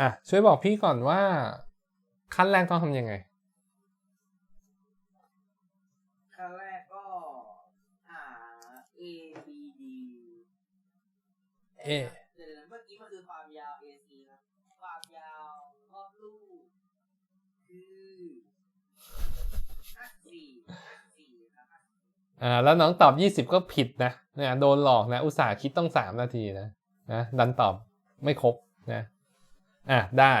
อะช่วยบอกพี่ก่อนว่า ขั้นแรกต้องทำยังไง ขั้นแรกก็หา A B D เอเดี๋ยวนะเมื่อกี้มันคือความยาว AC นะความยาวรอบลูกคือ54 54นะครับอ่าแล้วน้องตอบ20ก็ผิดนะเนี่ยโดนหลอกนะ อุตส่าห์คิดต้อง3นาทีนะนะดันตอบไม่ครบนะ อะได้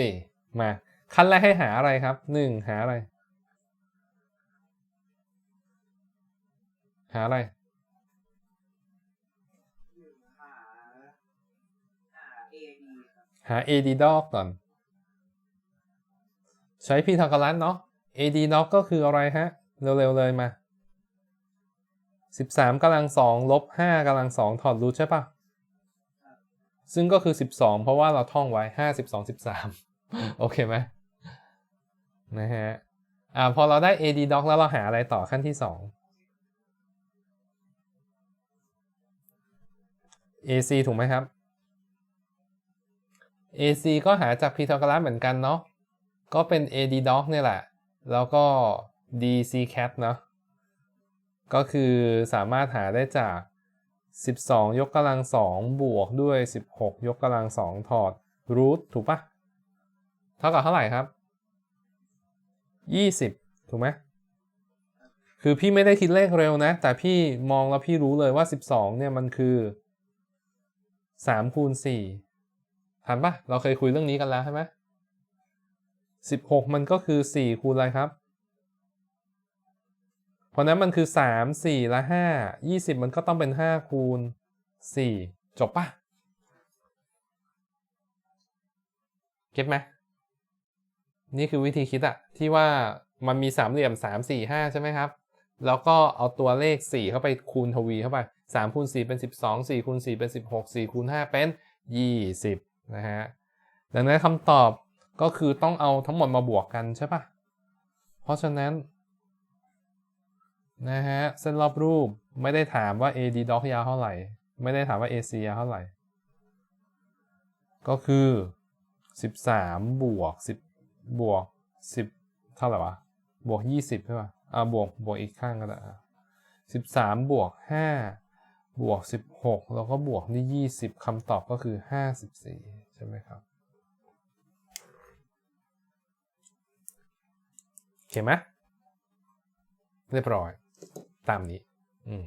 54มา ขั้นแรกให้หาอะไรครับหาอะไร หาอะไรหาหา A D ครับหา AD dog ก่อน ใช้พีทากรัสเนาะ AD dog ก็คืออะไรฮะ เร็ว ๆ เลยมา 13กำลัง2ลบ5กำลัง2ถอดรูทใช่ปะ ซึ่งก็คือ 12 เพราะว่าเราท่องไว้ 5 12 13 โอเคไหมนะฮะอ่าพอเราได้ AD dog แล้วเราหาอะไรต่อขั้นที่ 2 AC ถูกไหมครับ AC ก็หาจากพีทาโกรัสเหมือนกันเนาะก็เป็น AD dog เนี่ยแหละ แล้วก็ DC cat เนาะก็คือสามารถหาได้จาก 12 ยกกำลัง2บวกด้วย 16 ยกกำลัง2ถอด root ถูกปะเท่ากับเท่าไหร่ครับ 20 ถูกไหมคือพี่ไม่ได้คิดเลขเร็วนะ แต่พี่มองแล้วพี่รู้เลยว่า 12 เนี่ยมันคือ 3 คูณ 4ทันปะเราเคยคุยเรื่องนี้กันแล้วใช่ไหมสิบหกมันก็คือสี่คูณอะไรครับ เพราะนั้นมันคือสามสี่และห้ายี่สิบมันก็ต้องเป็นห้าคูณสี่จบปะเก็ตไหมนี่คือวิธีคิดอะที่ว่ามันมีสามเหลี่ยมสามสี่ห้าใช่ไหมครับ แล้วก็เอาตัวเลขสี่เข้าไปคูณทวีเข้าไปสามคูณสี่เป็นสิบสองสี่คูณสี่เป็นสิบหกสี่คูณห้าเป็นยี่สิบนะฮะ ดังนั้นคำตอบก็คือต้องเอาทั้งหมดมาบวกกันใช่ปะเพราะฉะนั้น นะฮะ เส้นรอบรูปไม่ได้ถามว่า AD doc ยาวเท่าไหร่ ไม่ได้ถามว่า AC ยาวเท่าไหร่ ก็คือ 13 บวก 10 บวก 10 เท่าไหร่วะ บวก 20 ใช่ปะอ่าบวก บวกอีกข้างก็ได้13 บวก 5 บวก 16 แล้วก็บวกนี่20คำตอบก็คือ 54 ใช่ไหมครับโอเคไหมเรียบร้อย ตามนี้ อืม